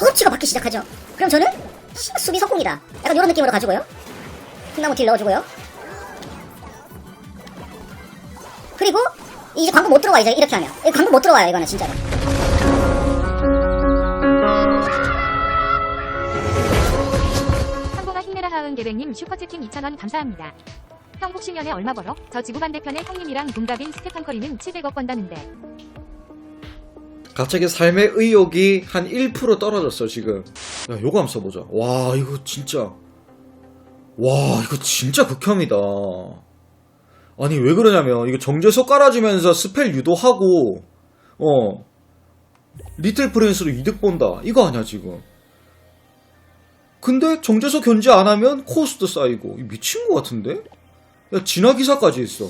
허치가 받기 시작하죠. 그럼 저는 씨, 수비 석공이다. 약간 이런 느낌으로 가지고요. 콩나무 딜 넣어주고요. 그리고 이제 광고 못 들어와 이제 이렇게 하면 이 광고 못 들어와요 이거는 진짜로. 성공아 힘내라 하은 계백님 슈퍼채팅 2,000원 감사합니다. 형 혹시 년에 얼마 벌어? 저 지구 반대편에 형님이랑 동갑인 스테판 커리는 700억 번다는데. 갑자기 삶의 의욕이 한 1% 떨어졌어 지금. 야 요거 한번 써보자. 와 이거 진짜. 와 이거 진짜 극혐이다. 아니 왜 그러냐면 이거 정제소 깔아주면서 스펠 유도하고 어 리틀 프린스로 이득 본다. 이거 아니야 지금. 근데 정제소 견제 안 하면 코스트 쌓이고. 이 미친 것 같은데? 야 진화 기사까지 있어.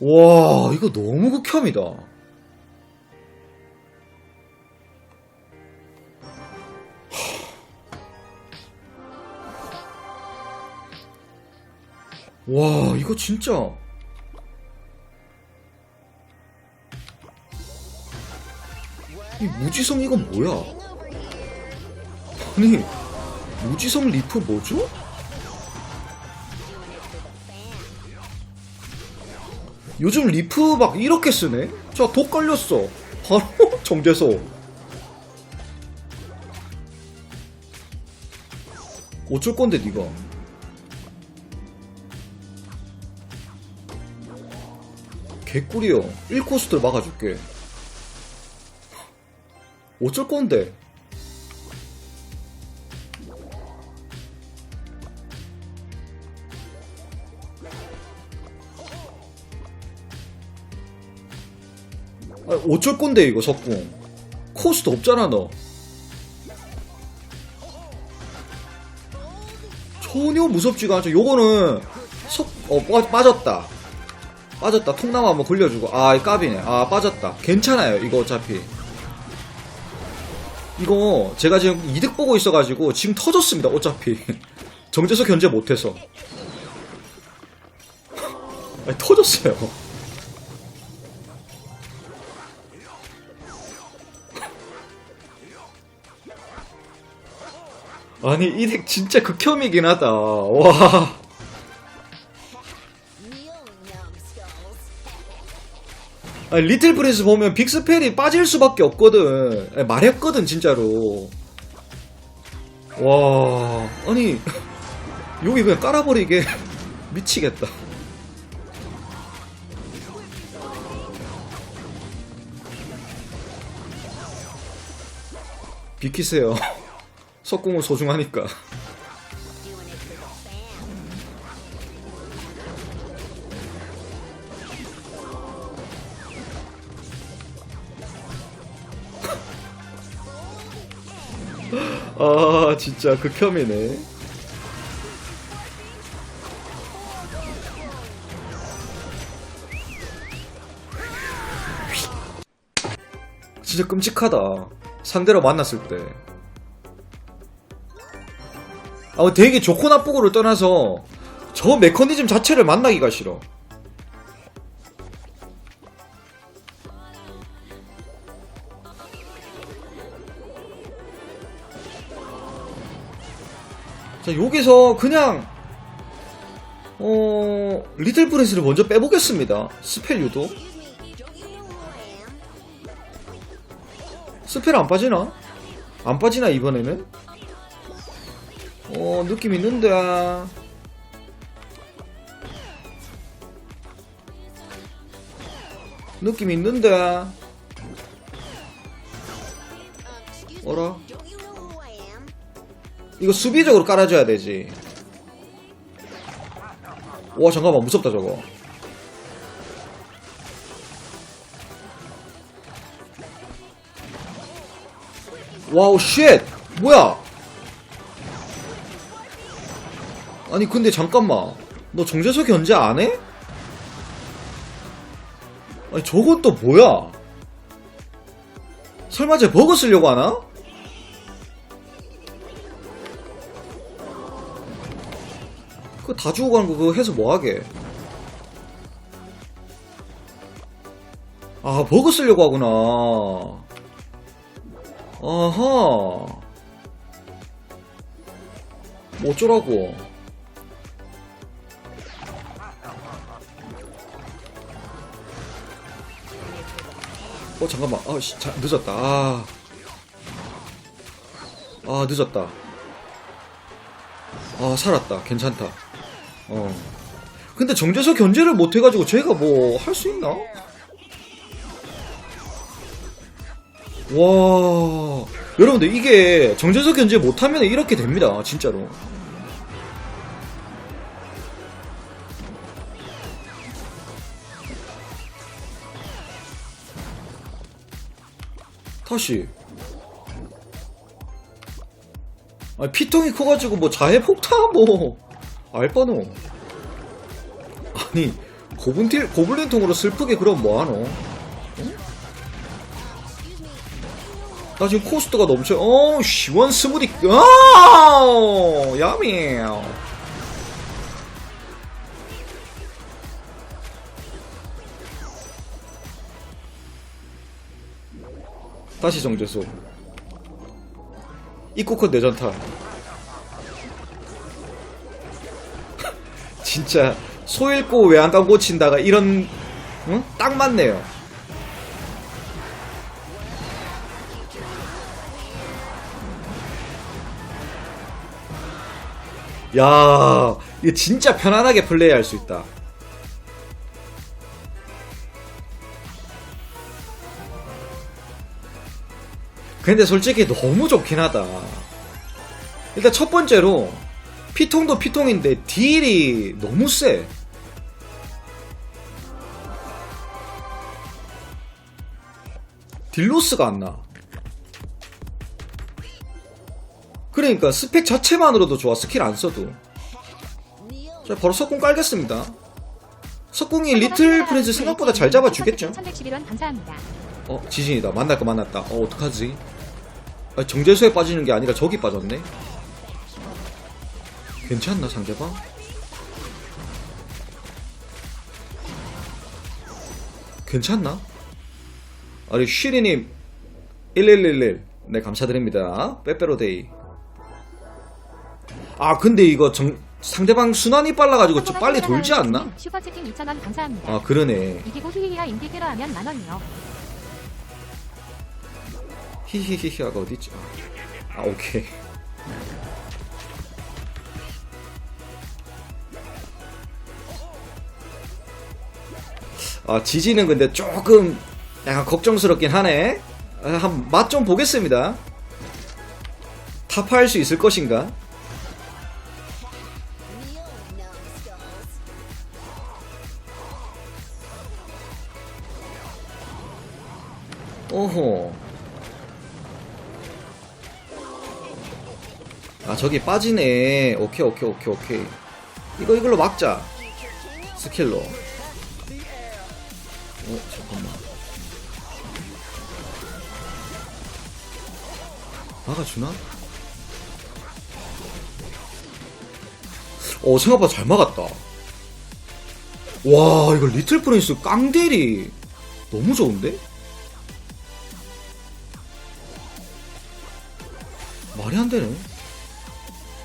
와 이거 너무 극혐이다 와 이거 진짜. 이 무지성 이건 뭐야? 아니 무지성 리프 뭐죠? 요즘 리프 막 이렇게 쓰네? 자 독 걸렸어. 바로 정제소. 어쩔 건데 니가 개꿀이요. 1코스트를 막아줄게. 어쩔 건데? 아, 어쩔 건데, 이거, 석궁. 코스트 없잖아, 너. 전혀 무섭지가 않죠. 요거는, 석, 어, 빠, 빠졌다. 빠졌다. 통나무 한번 굴려주고. 아, 이 까비네. 아, 빠졌다. 괜찮아요. 이거 어차피. 이거 제가 지금 이득 보고 있어가지고 지금 터졌습니다. 어차피. 정제소 견제 못해서. 아니, 터졌어요. 아니, 이덱 진짜 극혐이긴 하다. 와. 리틀 프린스 보면 빅스펠이 빠질 수밖에 없거든. 말했거든, 진짜로. 와, 아니, 여기 그냥 깔아버리게. 미치겠다. 비키세요. 석궁은 소중하니까. 진짜 극혐이네. 진짜 끔찍하다. 상대로 만났을 때. 아, 되게 좋고 나쁘고를 떠나서 저 메커니즘 자체를 만나기가 싫어 자, 여기서 그냥 어 리틀 프린스를 먼저 빼보겠습니다. 스펠 유도. 스펠 안 빠지나? 안 빠지나 이번에는? 어 느낌 있는데. 느낌 있는데. 어라? 이거 수비적으로 깔아줘야 되지. 와 잠깐만 무섭다 저거. 와우 쉣 뭐야? 아니 근데 잠깐만 너 정제소 견제 안 해? 아니 저건 또 뭐야? 설마 쟤 버그 쓰려고 하나? 다 주고 가는 거 그거 해서 뭐하게 아 버그 쓰려고 하구나 어허. 뭐 어쩌라고. 어, 잠깐만. 아, 씨, 자, 늦었다. 아. 아, 늦었다. 아, 살았다. 괜찮다. 어. 근데 정제서 견제를 못 해가지고 제가 뭐 할 수 있나? 와. 여러분들, 이게 정제서 견제 못하면 이렇게 됩니다. 진짜로. 다시. 아, 피통이 커가지고 뭐 자해 폭탄 뭐 알바노. 아니 고분틸 고블린 통으로 슬프게 그럼 뭐하노? 응? 나 지금 코스트가 넘쳐. 어 시원 스무디. 아 야미. 다시 정제소. 입구컷 내전타. 진짜 소 읽고 외양간 고친다가 이런 응? 딱 맞네요. 야, 이거 진짜 편안하게 플레이할 수 있다. 근데 솔직히 너무 좋긴 하다. 일단 첫 번째로 피통도 피통인데 딜이 너무 세. 딜로스가 안 나. 그러니까 스펙 자체만으로도 좋아. 스킬 안 써도. 자, 바로 석궁 깔겠습니다. 석궁이 리틀 프린스 생각보다 잘 잡아주겠죠? 1111원 감사합니다. 어, 지진이다. 만날 거 만났다. 어, 어떡하지? 아, 정제수에 빠지는 게 아니라 저기 빠졌네? 괜찮나, 상대방? 괜찮나? 아니, 쉬리님, 1111. 네, 감사드립니다. 빼빼로데이. 아, 근데 이거 정, 상대방 순환이 빨라가지고 좀 빨리 돌지 않나? 슈퍼채팅 2,000원 감사합니다. 아, 그러네. 이기고 휴이야 인디 테러 하면 만 원이요. 히히히히가 어디있지? 아, 아, 오케이. 아, 지지는 근데 조금 약간 걱정스럽긴 하네. 아, 한맛 좀 보겠습니다. 타파할 수 있을 것인가? 오호. 아 저기 빠지네 오케이 오케이 오케이 오케이 이거 이걸로 막자 스킬로 어 잠깐만 막아주나? 어 생각보다 잘 막았다 와 이거 리틀 프린스 깡대리 너무 좋은데? 말이 안 되네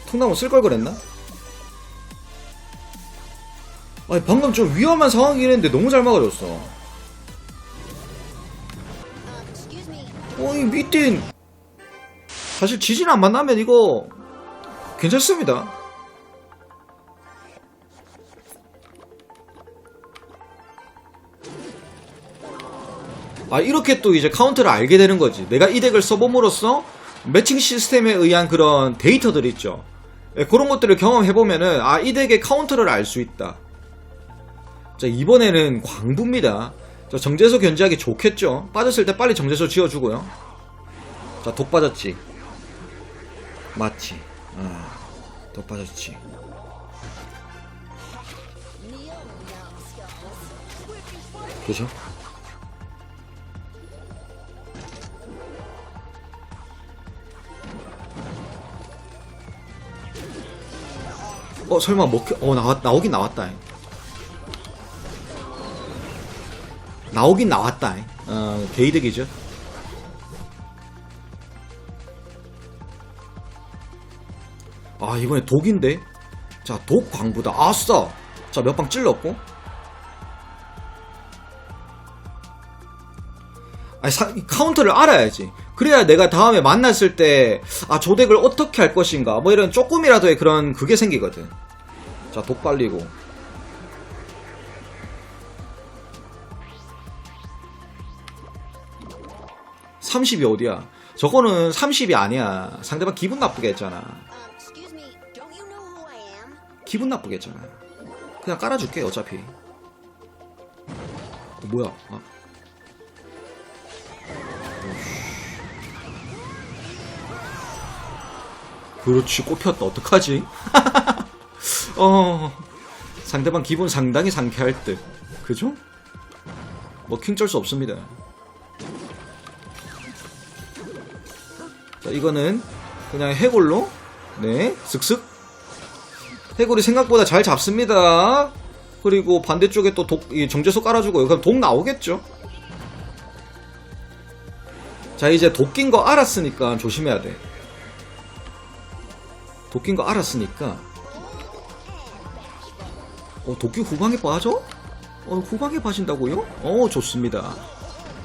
통나무 쓸 걸 그랬나? 아니 방금 좀 위험한 상황이긴 했는데 너무 잘 막아줬어 미팅 사실 지진 안 만나면 이거 괜찮습니다. 아 이렇게 또 이제 카운터를 알게 되는 거지. 내가 이 덱을 써봄으로써 매칭 시스템에 의한 그런 데이터들 있죠. 예, 그런 것들을 경험해보면은 아 이 덱의 카운터를 알 수 있다. 자 이번에는 광부입니다. 자 정제소 견제하기 좋겠죠? 빠졌을 때 빨리 정제소 지어주고요 자 독 빠졌지? 맞지. 아 독 빠졌지. 그죠? 어 설마 먹혀 어 나왔 나오긴 나왔다. 나오긴 나왔다. 어 게이득이죠 아 이번에 독인데? 자 독 광부다. 아싸! 자 몇 방 찔렀고? 아니 카운터를 알아야지. 그래야 내가 다음에 만났을 때 아 조덱을 어떻게 할 것인가? 뭐 이런 조금이라도의 그런 그게 생기거든. 자 독 빨리고. (30이) 어디야? 저거는 (30이) 아니야. 상대방 기분 나쁘게 했잖아 기분 나쁘게 했잖아. 그냥 깔아줄게 어차피. 어, 뭐야? 아. 그렇지 꼽혔다. 어떡하지? 어. 상대방 기분 상당히 상쾌할 듯. 그죠? 뭐 킹쩔 수 없습니다. 자 이거는 그냥 해골로 네 슥슥 해골이 생각보다 잘 잡습니다. 그리고 반대쪽에 또 독, 이 정제소 깔아주고요. 그럼 독 나오겠죠? 자, 이제 독낀 거 알았으니까 조심해야 돼. 독낀 거 알았으니까. 어, 도끼 후방에 빠져? 어, 후방에 빠진다고요? 어, 좋습니다.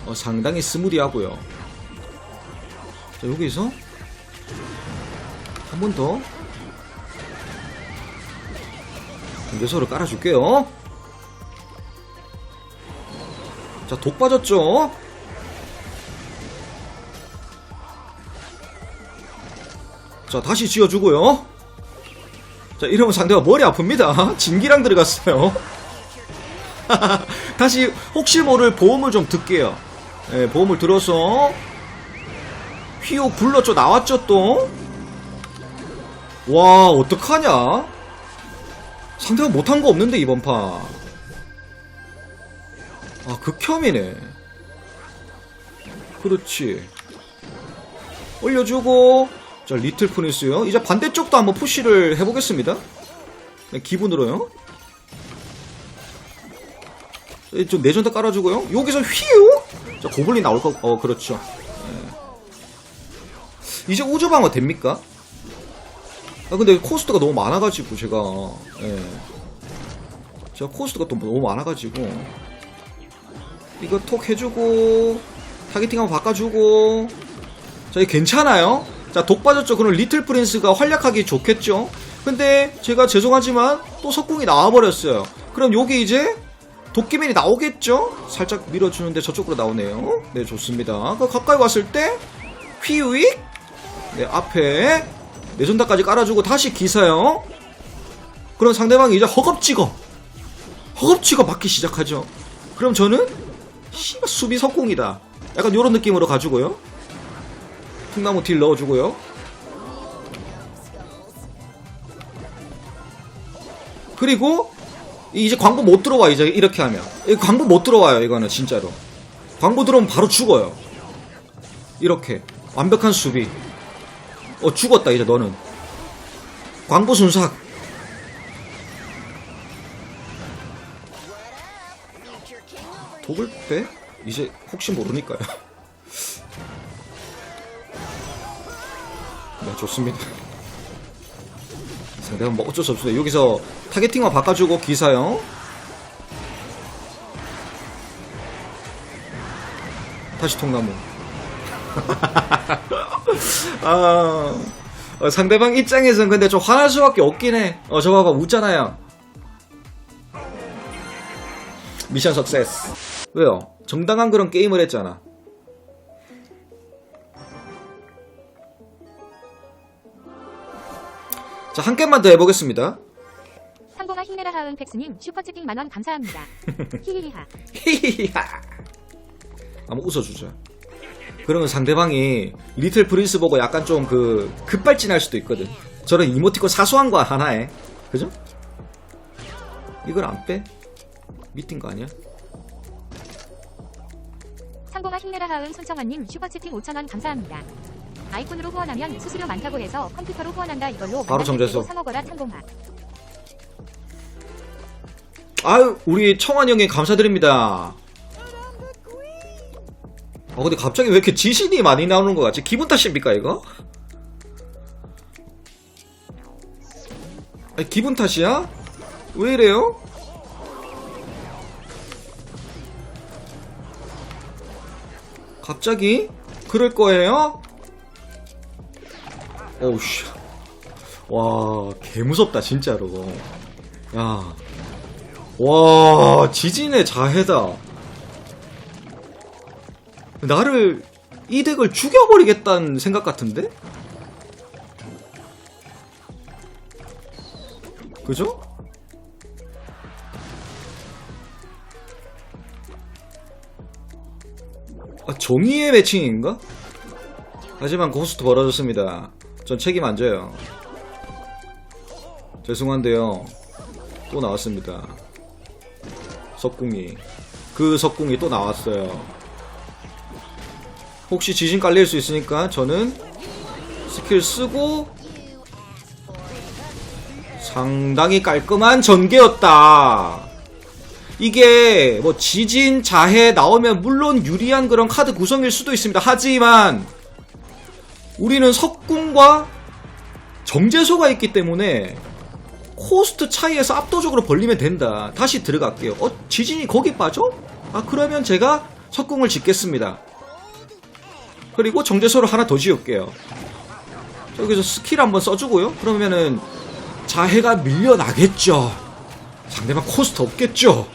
어, 상당히 스무디하고요. 자, 여기서 한 번 더. 경계소를 깔아줄게요. 자, 독 빠졌죠? 자, 다시 지어주고요. 자, 이러면 상대가 머리 아픕니다. 진기랑 들어갔어요. 다시 혹시 모를 보험을 좀 듣게요. 예, 보험을 들어서 휘옥 불렀죠. 나왔죠, 또. 와, 어떡하냐? 상대가 못한 거 없는데 이번 판. 아 극혐이네. 그렇지. 올려주고 자 리틀 프린스요. 이제 반대쪽도 한번 푸시를 해보겠습니다. 네, 기분으로요. 네, 좀 내전도 깔아주고요. 여기서 휘우. 자 고블린 나올 거. 어 그렇죠. 네. 이제 우주 방어 됩니까? 아 근데 코스트가 너무 많아가지고 제가. 예. 제가 코스트가 또 너무 많아가지고. 이거 톡 해주고 타겟팅 한번 바꿔주고. 자 이거 괜찮아요? 자 독 빠졌죠? 그럼 리틀 프린스가 활약하기 좋겠죠? 근데 제가 죄송하지만 또 석궁이 나와버렸어요. 그럼 여기 이제 도끼맨이 나오겠죠? 살짝 밀어주는데 저쪽으로 나오네요. 네 좋습니다. 그 가까이 왔을 때 휘익? 네 앞에 내전다까지 깔아주고 다시 기사요. 그럼 상대방이 이제 허겁지겁 허겁지겁 맞기 시작하죠. 그럼 저는 수비 석공이다. 약간 요런 느낌으로 가지고요. 통나무 딜 넣어주고요. 그리고 이제 광고 못 들어와 이제 이렇게 하면 이 광고 못 들어와요 이거는 진짜로 광고 들어오면 바로 죽어요 이렇게 완벽한 수비 어 죽었다 이제 너는. 광고 순삭. 독을 빼? 이제 혹시 모르니까요. 네 좋습니다. 상대방 뭐 어쩔 수 없습니다. 여기서 타겟팅만 바꿔주고 기사형. 다시 통나무 아, 어, 상대방 입장에선 근데 좀 화날 수밖에 없긴 해. 어, 저 봐봐, 웃잖아요. 미션 석세스. 왜요? 정당한 그런 게임을 했잖아. 자, 한 게임만 더 해보겠습니다. 상봉아 힘내라 하은 팩스님 슈퍼채팅 만원 감사합니다. 히히히하. 히히히하. 한번 웃어주자. 그러면 상대방이 리틀 프린스 보고 약간 좀 그 급발진할 수도 있거든. 저런 이모티콘 사소한 거 하나에. 그죠? 이걸 안 빼? 미팅 거 아니야? 상봉아 힘내라 하은 손청아님 슈퍼채팅 5천원 감사합니다. 아이콘으로 후원하면 수수료 많다고 해서 컴퓨터로 후원한다 이걸로 바로 정제소. 사 먹어라 상봉아. 아유, 우리 청환 형님 감사드립니다. 아, 근데 갑자기 왜 이렇게 지신이 많이 나오는 것 같지? 기분 탓입니까, 이거? 아니, 기분 탓이야? 왜 이래요? 갑자기? 그럴 거예요? 어우, 씨. 와, 개무섭다, 진짜로. 야. 와, 지진의 자해다. 나를, 이 덱을 죽여버리겠다는 생각 같은데? 그죠? 아, 종이의 매칭인가? 하지만 고스트 벌어졌습니다. 전 책임 안 져요. 죄송한데요. 또 나왔습니다. 석궁이. 그 석궁이 또 나왔어요. 혹시 지진 깔릴 수 있으니까 저는 스킬 쓰고 상당히 깔끔한 전개였다. 이게 뭐 지진 자해 나오면 물론 유리한 그런 카드 구성일 수도 있습니다. 하지만 우리는 석궁과 정제소가 있기 때문에 코스트 차이에서 압도적으로 벌리면 된다. 다시 들어갈게요. 어, 지진이 거기 빠져? 아, 그러면 제가 석궁을 짓겠습니다. 그리고 정제소를 하나 더 지을게요. 여기서 스킬 한번 써주고요. 그러면은 자해가 밀려나겠죠. 상대방 코스트 없겠죠.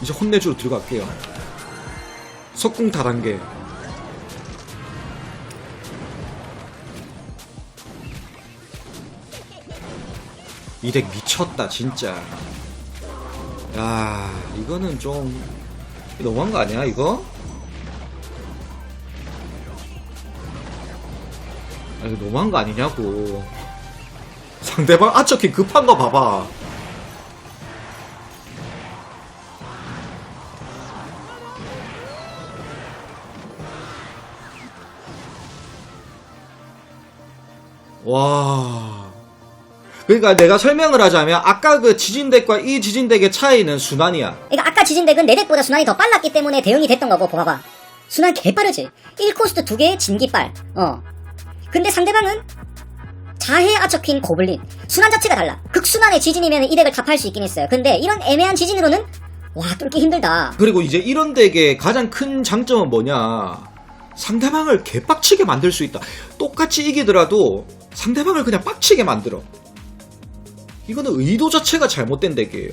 이제 혼내주러 들어갈게요. 석궁 다단계. 이 덱 미쳤다 진짜. 야 이거는 좀 너무한 거 아니야 이거? 아, 이거 너무한 거 아니냐고. 상대방 아처키 급한 거 봐봐. 와. 그러니까 내가 설명을 하자면 아까 그 지진덱과 이 지진덱의 차이는 순환이야. 그러니까 아까 지진덱은 내 덱보다 순환이 더 빨랐기 때문에 대응이 됐던 거고 봐봐 순환 개빠르지 1코스트 2개의 진기빨 어 근데 상대방은 자해 아처퀸 고블린 순환 자체가 달라 극순환의 지진이면 이 덱을 답할 수 있긴 했어요 근데 이런 애매한 지진으로는 와 뚫기 힘들다 그리고 이제 이런 덱의 가장 큰 장점은 뭐냐. 상대방을 개빡치게 만들 수 있다. 똑같이 이기더라도 상대방을 그냥 빡치게 만들어. 이거는 의도 자체가 잘못된 덱이에요.